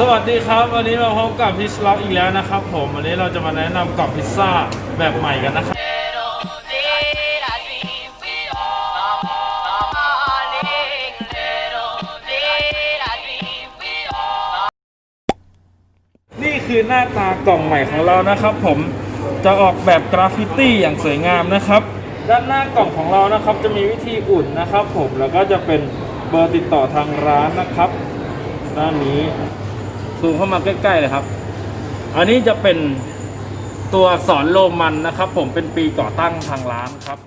สวัสดีครับ วันนี้เราพบกับพิชล็อกอีกแล้วนะครับผม วันนี้เราจะมาแนะนำกล่องพิซซ่าแบบใหม่กันนะครับ นี่คือหน้าตากล่องใหม่ของเรานะครับผมจะออกแบบกราฟฟิตี้อย่างสวยงามนะครับ ด้านหน้ากล่องของเรานะครับจะมีวิธีอุ่นนะครับ ผมแล้วก็จะเป็นเบอร์ติดต่อทางร้านนะครับ ด้านนี้ ซูมเข้ามาใกล้ๆเลยครับ อันนี้จะเป็นตัวอักษรโรมันนะครับ ผมเป็นปีก่อตั้งทางร้านครับ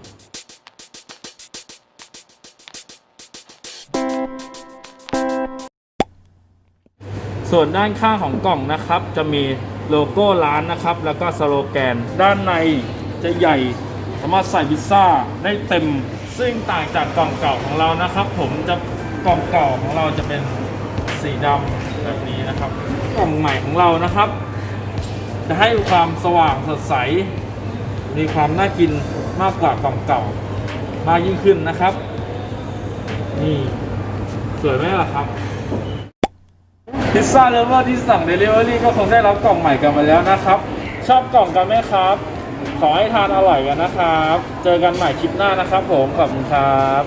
ส่วนด้านข้างของกล่องนะครับ จะมีโลโก้ร้านนะครับ แล้วก็สโลแกน ด้านในจะใหญ่สามารถใส่พิซซ่าได้เต็ม ซึ่งต่างจากกล่องเก่าของเรานะครับ ผมจะกล่องเก่าของเราจะเป็นสีดำ แบบนี้นะครับกล่องใหม่ของเรานะครับ จะให้ความสว่างสดใส มีความน่ากินมากกว่ากล่องเก่ามากยิ่งขึ้นนะครับ นี่สวยไหมล่ะครับพิซซ่าเลเวอร์ที่สั่งเดลิเวอรี่ก็คงได้รับกล่องใหม่กันมาแล้วนะครับ ชอบกล่องกันไหมครับ ขอให้ทานอร่อยกันนะครับ เจอกันใหม่คลิปหน้านะครับผมขอบคุณครับ